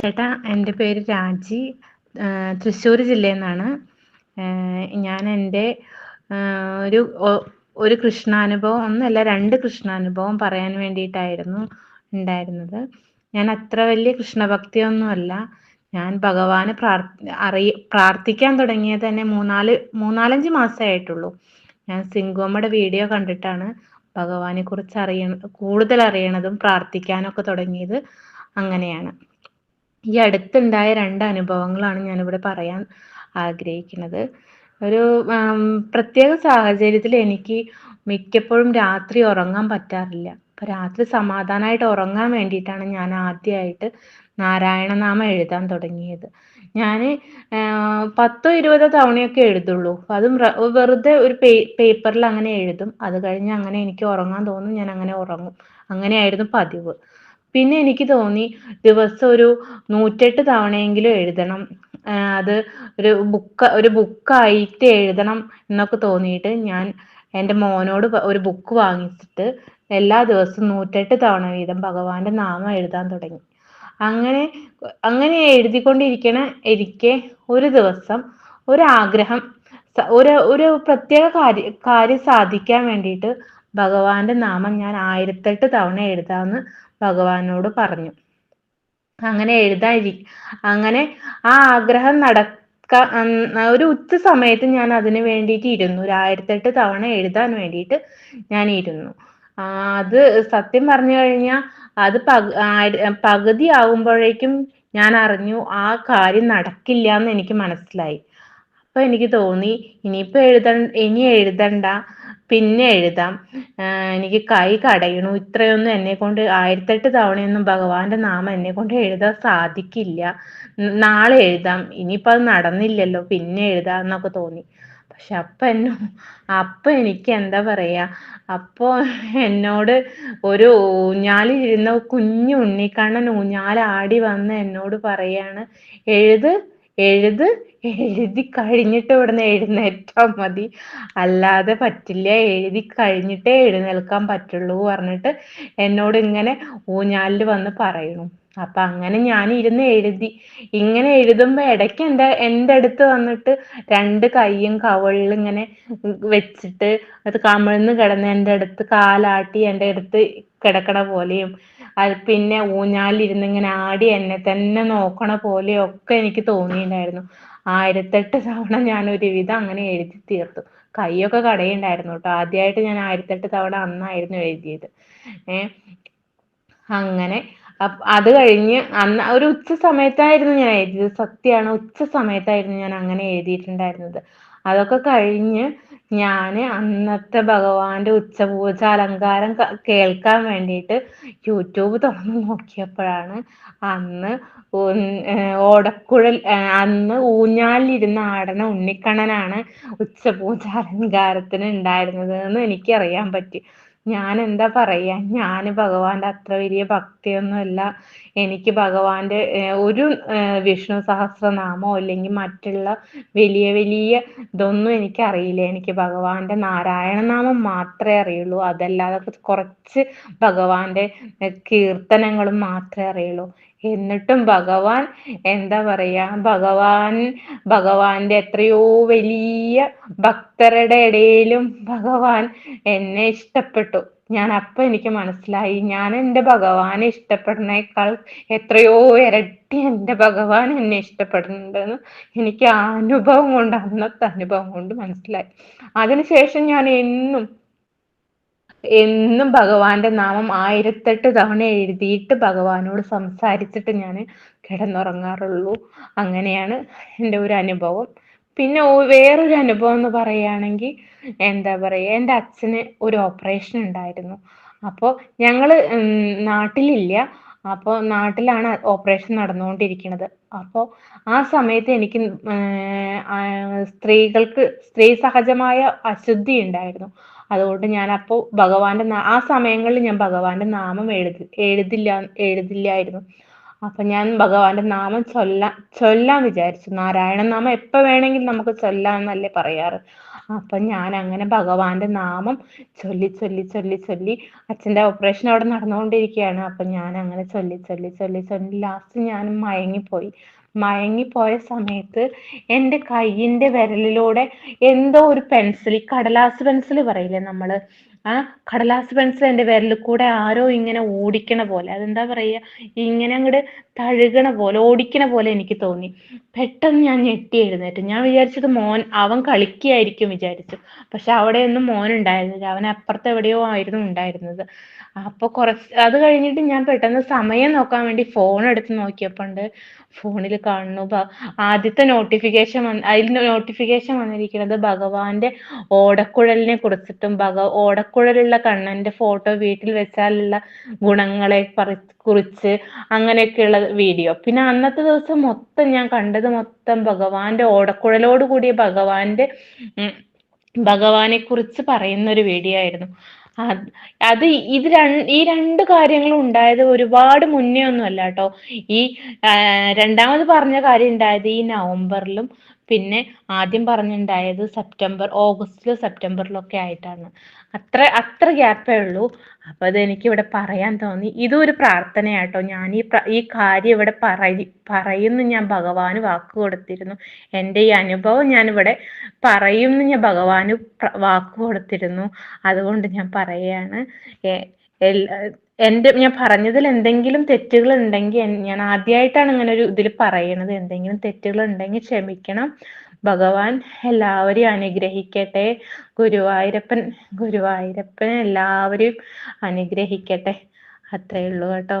ചേട്ടാ എന്റെ പേര് രാജി. തൃശ്ശൂർ ജില്ലയിൽ നിന്നാണ് ഞാൻ എന്റെ ഒരു ഒരു കൃഷ്ണാനുഭവം ഒന്നല്ല രണ്ട് കൃഷ്ണാനുഭവം പറയാൻ വേണ്ടിയിട്ടായിരുന്നു ഉണ്ടായിരുന്നത്. ഞാൻ അത്ര വലിയ കൃഷ്ണഭക്തിയൊന്നുമല്ല. ഞാൻ ഭഗവാന് പ്രാർത്ഥി അറിയ പ്രാർത്ഥിക്കാൻ തുടങ്ങിയത് തന്നെ മൂന്നാൽ മൂന്നാലഞ്ച് മാസമേ ആയിട്ടുള്ളൂ ഞാൻ സിംഗോമ്മയുടെ വീഡിയോ കണ്ടിട്ടാണ് ഭഗവാനെ കുറിച്ച് അറിയ കൂടുതൽ അറിയണതും പ്രാർത്ഥിക്കാനൊക്കെ തുടങ്ങിയത് അങ്ങനെയാണ്. ഈ അടുത്തുണ്ടായ രണ്ട് അനുഭവങ്ങളാണ് ഞാനിവിടെ പറയാൻ ആഗ്രഹിക്കുന്നത്. ഒരു പ്രത്യേക സാഹചര്യത്തിൽ എനിക്ക് മിക്കപ്പോഴും രാത്രി ഉറങ്ങാൻ പറ്റാറില്ല. അപ്പൊ രാത്രി സമാധാനമായിട്ട് ഉറങ്ങാൻ വേണ്ടിയിട്ടാണ് ഞാൻ ആദ്യമായിട്ട് നാരായണനാമം എഴുതാൻ തുടങ്ങിയത്. ഞാൻ പത്തോ ഇരുപതോ തവണയൊക്കെ എഴുതുള്ളൂ. അതും വെറുതെ ഒരു പേ പേപ്പറിൽ അങ്ങനെ എഴുതും. അത് കഴിഞ്ഞ് അങ്ങനെ എനിക്ക് ഉറങ്ങാൻ തോന്നും ഞാൻ അങ്ങനെ ഉറങ്ങും. അങ്ങനെയായിരുന്നു പതിവ്. പിന്നെ എനിക്ക് തോന്നി ദിവസം ഒരു നൂറ്റെട്ട് തവണയെങ്കിലും എഴുതണം. അത് ഒരു ബുക്ക് ഒരു ബുക്കായിട്ട് എഴുതണം എന്നൊക്കെ തോന്നിയിട്ട് ഞാൻ എന്റെ മോനോട് ഒരു ബുക്ക് വാങ്ങിച്ചിട്ട് എല്ലാ ദിവസവും നൂറ്റെട്ട് തവണ വീതം ഭഗവാന്റെ നാമം എഴുതാൻ തുടങ്ങി. അങ്ങനെ അങ്ങനെ എഴുതിക്കൊണ്ടിരിക്കണ ഇരിക്കെ ഒരു ദിവസം ഒരാഗ്രഹം ഒരു ഒരു പ്രത്യേക കാര്യ കാര്യം സാധിക്കാൻ വേണ്ടിയിട്ട് ഭഗവാന്റെ നാമം ഞാൻ ആയിരത്തെട്ട് തവണ എഴുതാമെന്ന് ഭഗവാനോട് പറഞ്ഞു. അങ്ങനെ എഴുതാൻ അങ്ങനെ ആ ആഗ്രഹം നടക്ക ഒരു ഉച്ച സമയത്ത് ഞാൻ അതിന് വേണ്ടിയിട്ട് ഇരുന്നു. ഒരു ആയിരത്തെട്ട് തവണ എഴുതാൻ വേണ്ടിയിട്ട് ഞാൻ ഇരുന്നു. അത് സത്യം പറഞ്ഞു കഴിഞ്ഞാൽ അത് പക പകുതി ആവുമ്പോഴേക്കും ഞാൻ അറിഞ്ഞു ആ കാര്യം നടക്കില്ല എന്ന് എനിക്ക് മനസ്സിലായി. അപ്പൊ എനിക്ക് തോന്നി ഇനിയിപ്പോ എഴുത ഇനി എഴുതണ്ട. പിന്നെ എഴുതാം. എനിക്ക് കൈ കടയണു ഇത്രയൊന്നും എന്നെ കൊണ്ട് ആയിരത്തെട്ട് തവണയൊന്നും ഭഗവാന്റെ നാമം എന്നെ കൊണ്ട് എഴുതാൻ സാധിക്കില്ല. നാളെ എഴുതാം. ഇനിയിപ്പോൾ അത് നടന്നില്ലല്ലോ. പിന്നെ എഴുതാം എന്നൊക്കെ തോന്നി. പക്ഷെ അപ്പൊ എന്നോ അപ്പൊ എനിക്ക് എന്താ പറയാ അപ്പോ എന്നോട് ഒരു ഊഞ്ഞാലിരുന്ന കുഞ്ഞു ഉണ്ണിക്കണ്ണൻ ഊഞ്ഞാലാടി വന്ന് എന്നോട് പറയാണ് എഴുത് എഴുത് എഴുതി കഴിഞ്ഞിട്ട് ഇവിടുന്ന് എഴുന്നേറ്റാ മതി. അല്ലാതെ പറ്റില്ല എഴുതി കഴിഞ്ഞിട്ടേ എഴുന്നേൽക്കാൻ പറ്റുള്ളൂ പറഞ്ഞിട്ട് എന്നോട് ഇങ്ങനെ ഊഞ്ഞാലിൽ വന്ന് പറയണു. അപ്പൊ അങ്ങനെ ഞാൻ ഇരുന്ന് എഴുതി. ഇങ്ങനെ എഴുതുമ്പോ ഇടയ്ക്ക് എന്റെ എന്റെ അടുത്ത് വന്നിട്ട് രണ്ട് കൈയും കവളിൽ ഇങ്ങനെ വെച്ചിട്ട് അത് കമിഴ്ന്ന് കിടന്ന് എന്റെ അടുത്ത് കാലാട്ടി എന്റെ അടുത്ത് കിടക്കണ പോലെയും അത് പിന്നെ ഊഞ്ഞാലിരുന്ന് ഇങ്ങനെ ആടി എന്നെ തന്നെ നോക്കണ പോലെയൊക്കെ എനിക്ക് തോന്നിയിട്ടുണ്ടായിരുന്നു. ആയിരത്തെട്ട് തവണ ഞാൻ ഒരുവിധം അങ്ങനെ എഴുതി തീർത്തു. കൈയൊക്കെ കടയുണ്ടായിരുന്നു കേട്ടോ. ആദ്യമായിട്ട് ഞാൻ ആയിരത്തെട്ട് തവണ അന്നായിരുന്നു എഴുതിയത്. ഏർ അങ്ങനെ. അത് കഴിഞ്ഞ് അന്ന് ഒരു ഉച്ച സമയത്തായിരുന്നു ഞാൻ എഴുതിയത്. സത്യമാണ് ഉച്ച സമയത്തായിരുന്നു ഞാൻ അങ്ങനെ എഴുതിയിട്ടുണ്ടായിരുന്നത്. അതൊക്കെ കഴിഞ്ഞ് ഞാൻ അന്നത്തെ ഭഗവാന്റെ ഉച്ചപൂജ അലങ്കാരം കേൾക്കാൻ വേണ്ടിയിട്ട് യൂട്യൂബ് തുറന്നു നോക്കിയപ്പോഴാണ് അന്ന് ഓടക്കുഴൽ അന്ന് ഊഞ്ഞാലിരുന്ന് ആടണ ഉണ്ണിക്കണ്ണനാണ് ഉച്ചപൂജ അലങ്കാരത്തിന് ഉണ്ടായിരുന്നത് എന്ന് എനിക്ക് അറിയാൻ പറ്റി. ഞാൻ എന്താ പറയാ? ഞാൻ ഭഗവാന്റെ അത്ര വലിയ ഭക്തിയൊന്നുമല്ല. എനിക്ക് ഭഗവാന്റെ ഒരു വിഷ്ണു സഹസ്രനാമോ അല്ലെങ്കിൽ മറ്റുള്ള വലിയ വലിയ ഇതൊന്നും എനിക്ക് അറിയില്ല എനിക്ക് ഭഗവാന്റെ നാരായണ നാമം മാത്രമേ അറിയുള്ളൂ. അതല്ലാതെ കുറച്ച് ഭഗവാന്റെ കീർത്തനങ്ങളും മാത്രമേ അറിയുള്ളൂ. എന്നിട്ടും ഭഗവാൻ എന്താ പറയാ ഭഗവാൻ ഭഗവാന്റെ എത്രയോ വലിയ ഭക്തരുടെ ഇടയിലും ഭഗവാൻ എന്നെ ഇഷ്ടപ്പെട്ടു. ഞാൻ അപ്പൊ എനിക്ക് മനസ്സിലായി ഞാൻ എന്റെ ഭഗവാനെ ഇഷ്ടപ്പെടുന്നേക്കാൾ എത്രയോ ഇരട്ടി എന്റെ ഭഗവാൻ എന്നെ ഇഷ്ടപ്പെടുന്നുണ്ടെന്ന് എനിക്ക് ആ അനുഭവം കൊണ്ട് അന്നത്തെ അനുഭവം കൊണ്ട് മനസ്സിലായി. അതിനുശേഷം ഞാൻ എന്നും എന്നും ഭഗവാന്റെ നാമം ആയിരത്തെട്ട് തവണ എഴുതിയിട്ട് ഭഗവാനോട് സംസാരിച്ചിട്ട് ഞാൻ കിടന്നുറങ്ങാറുള്ളൂ. അങ്ങനെയാണ് എന്റെ ഒരു അനുഭവം. പിന്നെ വേറൊരു അനുഭവം എന്ന് പറയുകയാണെങ്കിൽ എന്താ പറയുക എന്റെ അച്ഛന് ഒരു ഓപ്പറേഷൻ ഉണ്ടായിരുന്നു. അപ്പോൾ ഞങ്ങൾ നാട്ടിലില്ല. അപ്പോൾ നാട്ടിലാണ് ഓപ്പറേഷൻ നടന്നുകൊണ്ടിരിക്കുന്നത്. അപ്പോൾ ആ സമയത്ത് എനിക്ക് സ്ത്രീകൾക്ക് സ്ത്രീ സഹജമായ അശുദ്ധി ഉണ്ടായിരുന്നു. അതുകൊണ്ട് ഞാൻ അപ്പോൾ ഭഗവാന്റെ ആ സമയങ്ങളിൽ ഞാൻ ഭഗവാന്റെ നാമം എഴുതി എഴുതില്ല എഴുതില്ലായിരുന്നു. അപ്പൊ ഞാൻ ഭഗവാന്റെ നാമം ചൊല്ലാ ചൊല്ലാൻ വിചാരിച്ചു. നാരായണ നാമം എപ്പോ വേണമെങ്കിലും നമുക്ക് ചൊല്ലാന്നല്ലേ പറയാറ്. അപ്പൊ ഞാൻ അങ്ങനെ ഭഗവാന്റെ നാമം ചൊല്ലി ചൊല്ലി ചൊല്ലി ചൊല്ലി അച്ഛന്റെ ഓപ്പറേഷൻ അവിടെ നടന്നുകൊണ്ടിരിക്കുകയാണ്. അപ്പൊ ഞാൻ അങ്ങനെ ചൊല്ലി ചൊല്ലി ചൊല്ലി ചൊല്ലി ലാസ്റ്റ് ഞാൻ മയങ്ങിപ്പോയി. മയങ്ങിപ്പോയ സമയത്ത് എന്റെ കയ്യിന്റെ വിരലിലൂടെ എന്തോ ഒരു പെൻസിൽ കടലാസ് പെൻസിൽ പറയില്ലേ നമ്മൾ ആ കടലാസ് പെൻസിൽ എന്റെ വിരലിൽ കൂടെ ആരോ ഇങ്ങനെ ഓടിക്കണ പോലെ. അതെന്താ പറയുക ഇങ്ങനെ അങ്ങോട്ട് തഴുകണ പോലെ ഓടിക്കണ പോലെ എനിക്ക് തോന്നി. പെട്ടെന്ന് ഞാൻ ഞെട്ടി എഴുന്നേറ്റ്. ഞാൻ വിചാരിച്ചത് മോൻ അവൻ കളിക്കുകയായിരിക്കും വിചാരിച്ചു. പക്ഷെ അവിടെയൊന്നും മോൻ ഉണ്ടായിരുന്നില്ല. അവൻ അപ്പുറത്ത് എവിടെയോ ആയിരുന്നു ഉണ്ടായിരുന്നത്. അപ്പൊ കുറച്ച് അത് കഴിഞ്ഞിട്ട് ഞാൻ പെട്ടെന്ന് സമയം നോക്കാൻ വേണ്ടി ഫോൺ എടുത്ത് നോക്കിയപ്പോണ്ട് ഫോണിൽ കാണുന്നു ആദ്യത്തെ നോട്ടിഫിക്കേഷൻ വന്ന് അതിൽ നോട്ടിഫിക്കേഷൻ വന്നിരിക്കുന്നത് ഭഗവാന്റെ ഓടക്കുഴലിനെ കുറിച്ചിട്ടും ഭഗ ഓടക്കുഴലുള്ള കണ്ണന്റെ ഫോട്ടോ വീട്ടിൽ വെച്ചാലുള്ള ഗുണങ്ങളെ കുറിച്ച് അങ്ങനെയൊക്കെയുള്ള വീഡിയോ. പിന്നെ അന്നത്തെ ദിവസം മൊത്തം ഞാൻ കണ്ടത് മൊത്തം ഭഗവാന്റെ ഓടക്കുഴലോട് കൂടിയ ഭഗവാന്റെ ഭഗവാനെ കുറിച്ച് പറയുന്ന ഒരു വീഡിയോ ആയിരുന്നു. അത് ഇത് രണ്ട് ഈ രണ്ട് കാര്യങ്ങളും ഉണ്ടായത് ഒരുപാട് മുന്നേ ഒന്നും അല്ല കേട്ടോ. ഈ രണ്ടാമത് പറഞ്ഞ കാര്യം ഉണ്ടായത് ഈ നവംബറിലും പിന്നെ ആദ്യം പറഞ്ഞിട്ടുണ്ടായത് സെപ്റ്റംബർ ഓഗസ്റ്റിലും സെപ്റ്റംബറിലൊക്കെ ആയിട്ടാണ്. അത്ര അത്ര ഗ്യാപ്പേ ഉള്ളൂ. അപ്പൊ അത് എനിക്ക് ഇവിടെ പറയാൻ തോന്നി. ഇതും ഒരു പ്രാർത്ഥനയാട്ടോ. ഞാൻ ഈ ഈ കാര്യം ഇവിടെ പറയി പറയുന്നു ഞാൻ ഭഗവാന് വാക്ക് കൊടുത്തിരുന്നു. എന്റെ ഈ അനുഭവം ഞാൻ ഇവിടെ പറയുന്നു ഞാൻ ഭഗവാന് വാക്ക് കൊടുത്തിരുന്നു. അതുകൊണ്ട് ഞാൻ പറയുകയാണ്. എന്റെ ഞാൻ പറഞ്ഞതിൽ എന്തെങ്കിലും തെറ്റുകൾ ഉണ്ടെങ്കിൽ ഞാൻ ആദ്യമായിട്ടാണ് ഇങ്ങനെ ഒരു ഇതിൽ പറയണത്. എന്തെങ്കിലും തെറ്റുകൾ ഉണ്ടെങ്കിൽ ക്ഷമിക്കണം. ഭഗവാൻ എല്ലാവരെയും അനുഗ്രഹിക്കട്ടെ. ഗുരുവായൂരപ്പൻ ഗുരുവായൂരപ്പൻ എല്ലാവരെയും അനുഗ്രഹിക്കട്ടെ. അത്രയേ ഉള്ളൂ കേട്ടോ.